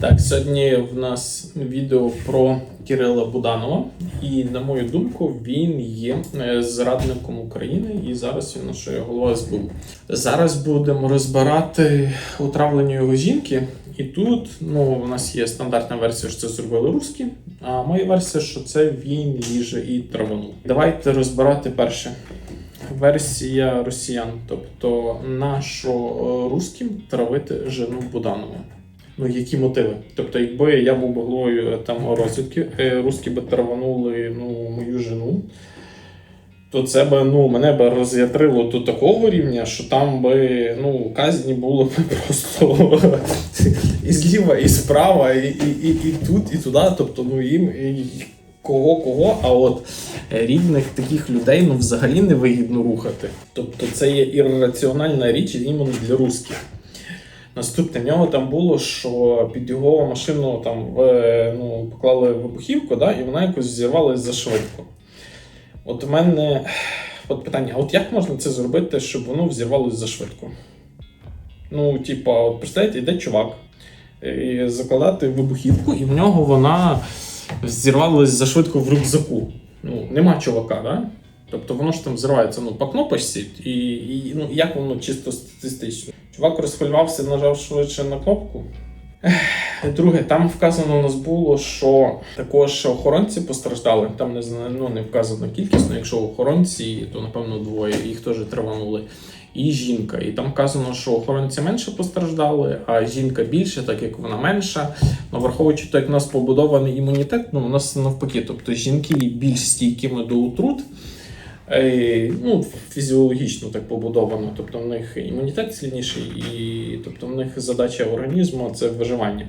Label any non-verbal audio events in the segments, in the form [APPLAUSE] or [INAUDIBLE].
Так, сьогодні в нас відео про Кирила Буданова, і на мою думку, він є е, зрадником України, і зараз він нашою голова СБУ. Зараз будемо розбирати утравлення його жінки. І тут ну, у нас є стандартна версія, що це зробили русські, а моя версія, що це він їже і траванув. Давайте розбирати перше. Версія росіян, тобто нащо е, русським травити жену Буданова. Ну, які мотиви? Тобто, якби я був головою е, там розвідки, е, русські би траванули ну, мою жену, то це би ну, мене би роз'ятрило до такого рівня, що там би ну, казні було б [LAUGHS] просто і зліва, і справа, і, і, і, і тут, і туди. Тобто, ну їм кого кого, а от рідних таких людей ну, взагалі не вигідно рухати. Тобто це є ірраціональна річ іменно для русських. Наступне в нього там було, що під його машину там в- ну, поклали вибухівку, да, і вона якось зірвалась за швидко. От у мене от питання: от як можна це зробити, щоб воно взірвалось за швидко? Ну, типа, от представляєте, йде чувак, і закладати вибухівку, і в нього вона зірвалась за швидко в рюкзаку. Ну, нема чувака, да? Тобто воно ж там взривається ну, по кнопочці, і, і ну, як воно чисто статистично. Чувак розхвилювався, нажав швидше на кнопку. Друге, там вказано у нас було, що також охоронці постраждали. Там не ну не вказано кількісно. Якщо охоронці, то напевно двоє, їх теж траванули. І жінка. І там вказано, що охоронці менше постраждали, а жінка більше, так як вона менша. Ну, враховуючи те, як у нас побудований імунітет, ну у нас навпаки, тобто жінки більш стійкими до отрут. Е, ну, фізіологічно так побудовано. Тобто в них імунітет сильніший, і тобто в них задача організму це виживання.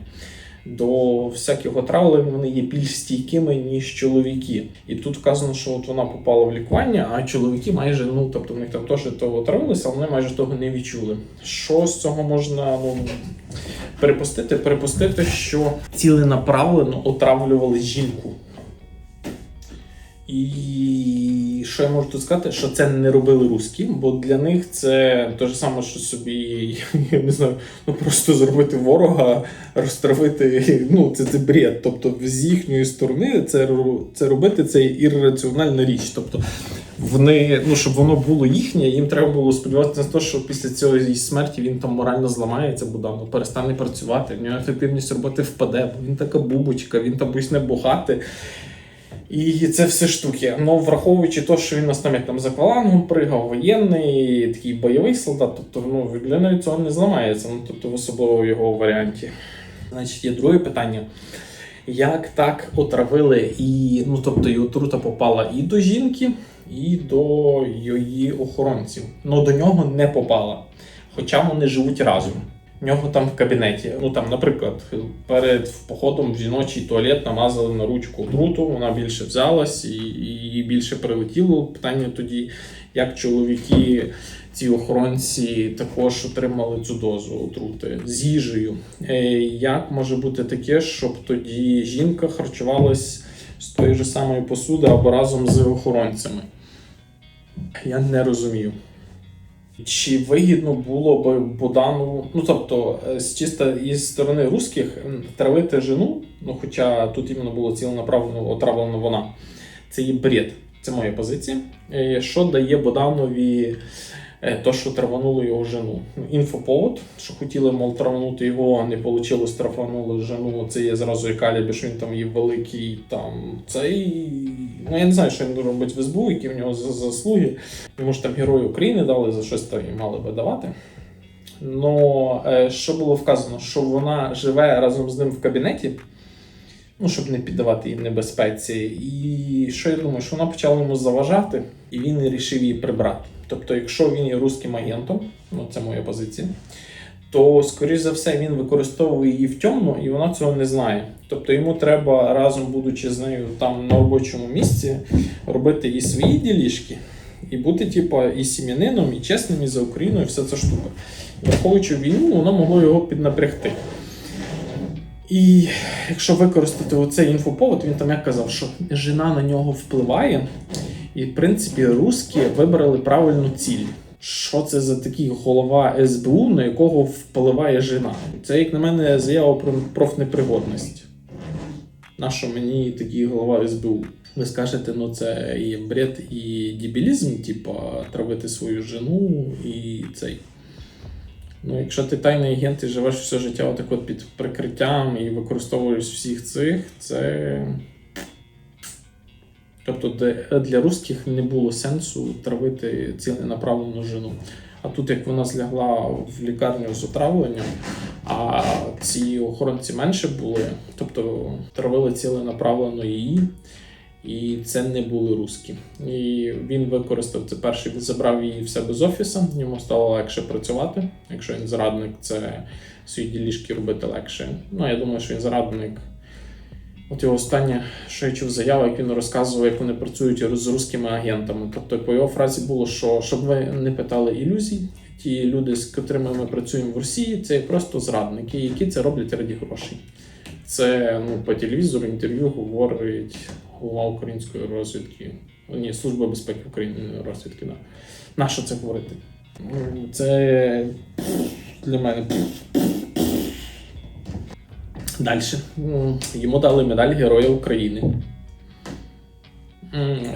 До всяких отравлень вони є більш стійкими, ніж чоловіки. І тут вказано, що от вона попала в лікування, а чоловіки майже, ну тобто в них там теж того отравилися, але вони майже того не відчули. Що з цього можна ну, перепустити? Перепустити, що ціленаправлено отравлювали жінку. І що я можу тут сказати, що це не робили русські, бо для них це те ж саме, що собі, я не знаю, ну просто зробити ворога, розтравити. Ну, це, це бред. Тобто, з їхньої сторони це, це робити це ірраціональна річ. Тобто, вони, ну, щоб воно було їхнє, їм треба було сподіватися на те, що після цієї смерті він там морально зламається, Буданов, перестане працювати, в нього ефективність роботи впаде, бо він така бубочка, він там почне бухати. І це все штуки. Ну, враховуючи те, що він нас там як там за аквалангом пригав, воєнний, такий бойовий солдат, тобто ну, для навіть цього не зламається, ну, тобто в особливо його варіанті. Значить, є друге питання. Як так отравили і, ну, тобто, і отрута попала і до жінки, і до її охоронців. Ну, до нього не попала. Хоча вони живуть разом. В нього там в кабінеті. Ну там, наприклад, перед походом в жіночий туалет намазали на ручку отруту, вона більше взялась і, і більше прилетіло. Питання тоді, як чоловіки, ці охоронці також отримали цю дозу отрути з їжею. Е, Як може бути таке, щоб тоді жінка харчувалась з тої ж самої посуди або разом з охоронцями? Я не розумію. Чи вигідно було б Богдану, ну тобто, е, з чисто із сторони русських травити жену, ну хоча тут іменно було ціленаправлено отравлена вона, це є бред. Це моя позиція. Е, Що дає Богданові е, то, що травануло його жену? Ну, Інфоповод, що хотіли, мол, траванути його, не вийшло, траванули жену. Це є зразу як алібі, що він там є великий там цей. Ну я не знаю, що він робить в СБУ, які в нього заслуги. Йому ж там Герої України дали за щось там і мали би давати. Но е, що було вказано, що вона живе разом з ним в кабінеті, ну, щоб не піддавати їй небезпеці. І що я думаю, що вона почала йому заважати, і він вирішив її прибрати. Тобто, якщо він є русським агентом, ну це моя позиція, то, скоріш за все, він використовує її в тьому, і вона цього не знає. Тобто йому треба разом, будучи з нею там на робочому місці, робити і свої ділішки, і бути, типу, і сім'янином, і чесним, і за Україну, і все це штука. Враховуючи війну, воно могло його піднапрягти. І якщо використати оцей інфоповод, він там як казав, що жена на нього впливає, і в принципі русські вибрали правильну ціль. Що це за такий голова СБУ, на якого впливає жена? Це, як на мене, заява про профнепригодність. Нащо мені такий голова СБУ? Ви скажете, ну це і бред, і дебілізм, типа травити свою жену і цей. Ну, якщо ти тайний агент і живеш все життя отак от під прикриттям і використовуєш всіх цих, це. Тобто для русських не було сенсу травити ціленаправлену жену. А тут, як вона злягла в лікарню з отравленням, а ці охоронці менше були, тобто травили ціленаправлено її, і це не були русські. І він використав це перший, він забрав її в себе з офісу, йому стало легше працювати. Якщо він зрадник, це свої ділішки робити легше. Ну, я думаю, що він зрадник. От його останнє, що я чув заяву, як він розказував, як вони працюють з русскими агентами. Тобто, по його фразі було, що щоб ви не питали ілюзій, ті люди, з котрими ми працюємо в Росії, це просто зрадники, які це роблять раді грошей. Це ну, по телевізору інтерв'ю говорить голова української розвідки. Ні, Служба безпеки України розвідки. Да. На що це говорити? Ну, Це для мене. Далі. Йому дали медаль Героя України.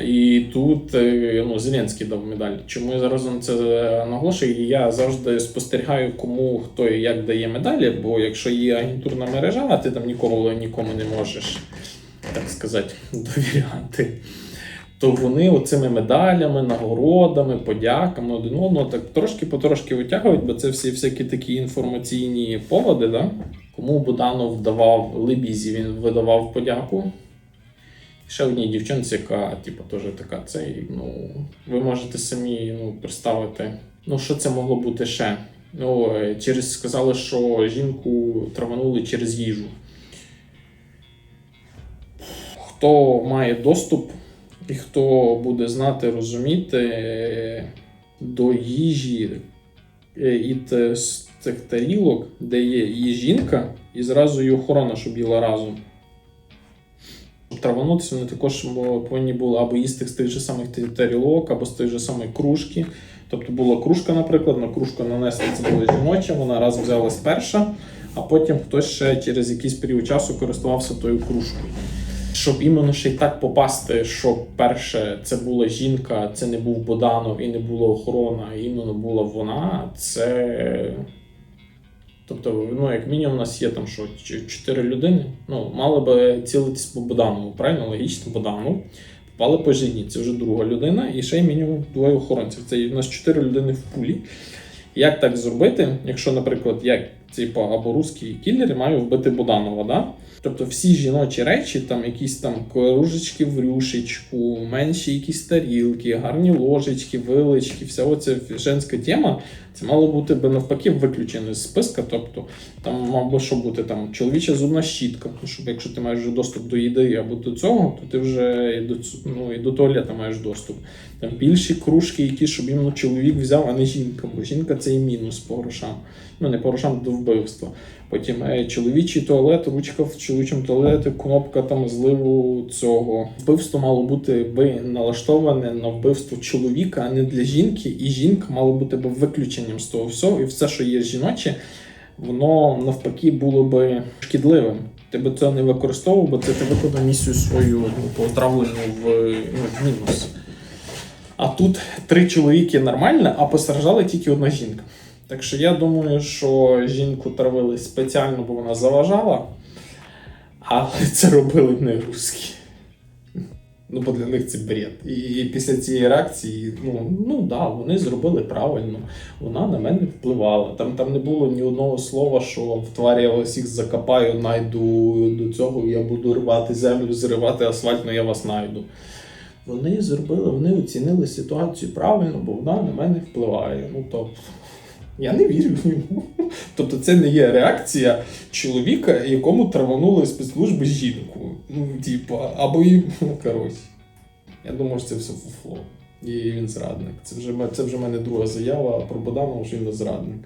І тут е, ну, Зеленський дав медаль. Чому я зараз на це наголошую? Я завжди спостерігаю, кому хто і як дає медалі, бо якщо є агентурна мережа, а ти там ніколи нікому не можеш, так сказати, [LAUGHS] довіряти. То вони оцими медалями, нагородами, подяками один одного так трошки потрошки витягують, бо це всі всякі такі інформаційні поводи, да? Кому Буданов давав Лебізі, він видавав подяку. Ще одній дівчинці, яка, типу, теж така, цей, ну, ви можете самі ну, представити, ну, що це могло бути ще. Ну, е, через сказали, що жінку траванули через їжу. Хто має доступ і хто буде знати, розуміти е, до їжі е, і з цих тарілок, де є її жінка, і зразу її охорона, щоб їла разом. Щоб траванутися, вони також повинні були або їсти з тих же самих тарілок, або з тих же самої кружки. Тобто була кружка, наприклад, на кружку нанесли, це була жіноча, вона раз взялась перша, а потім хтось ще через якийсь період часу користувався тою кружкою. Щоб іменно ще й так попасти, що перше це була жінка, це не був Боданов і не була охорона, а іменно була вона, це. Тобто, ну, як мінімум, у нас є там що, чотири людини. Ну, мали би цілитись по Боданову, правильно? Логічно, Боданов. Попали по жені, це вже друга людина, і ще й мінімум двоє охоронців. Це у нас чотири людини в пулі. Як так зробити, якщо, наприклад, я типу, або русський кілер маю вбити Боданова, да? Тобто всі жіночі речі, там якісь там кружечки в рюшечку, менші якісь тарілки, гарні ложечки, вилички, вся оця женська тема, це мало бути би навпаки виключено з списка. Тобто там мав би що бути там чоловіча зубна щітка, щоб якщо ти маєш доступ до їди або до цього, то ти вже і до, ну, і до туалета маєш доступ. Там більші кружки, які щоб іменно чоловік взяв, а не жінка, бо жінка це і мінус по грошам. Ну не по грошам до вбивства. Потім е, чоловічий туалет, ручка в чоловічому туалеті, кнопка там зливу цього. Вбивство мало бути би налаштоване на вбивство чоловіка, а не для жінки, і жінка мала бути би виключенням з того всього, і все, що є жіноче, воно навпаки було би шкідливим. Ти би це не використовував, бо це ти виконав місію свою ну, по в, ну, в мінус. А тут три чоловіки нормально, а постраждала тільки одна жінка. Так що я думаю, що жінку травили спеціально, бо вона заважала, але це робили не русські. Ну, бо для них це бред. І після цієї реакції, ну, ну да, вони зробили правильно. Вона на мене впливала. Там, там не було ні одного слова, що в тварі я вас всіх закопаю, найду до цього, я буду рвати землю, зривати асфальт, але я вас найду. Вони зробили, вони оцінили ситуацію правильно, бо вона на мене впливає. Ну тобто, я не вірю йому. [LAUGHS] Тобто, це не є реакція чоловіка, якому траванули спецслужби жінку. Ну, типа, або і. Ну, коротше. Я думаю, що це все фуфло. І він зрадник. Це вже, це вже в мене друга заява про Боданова, що він зрадник.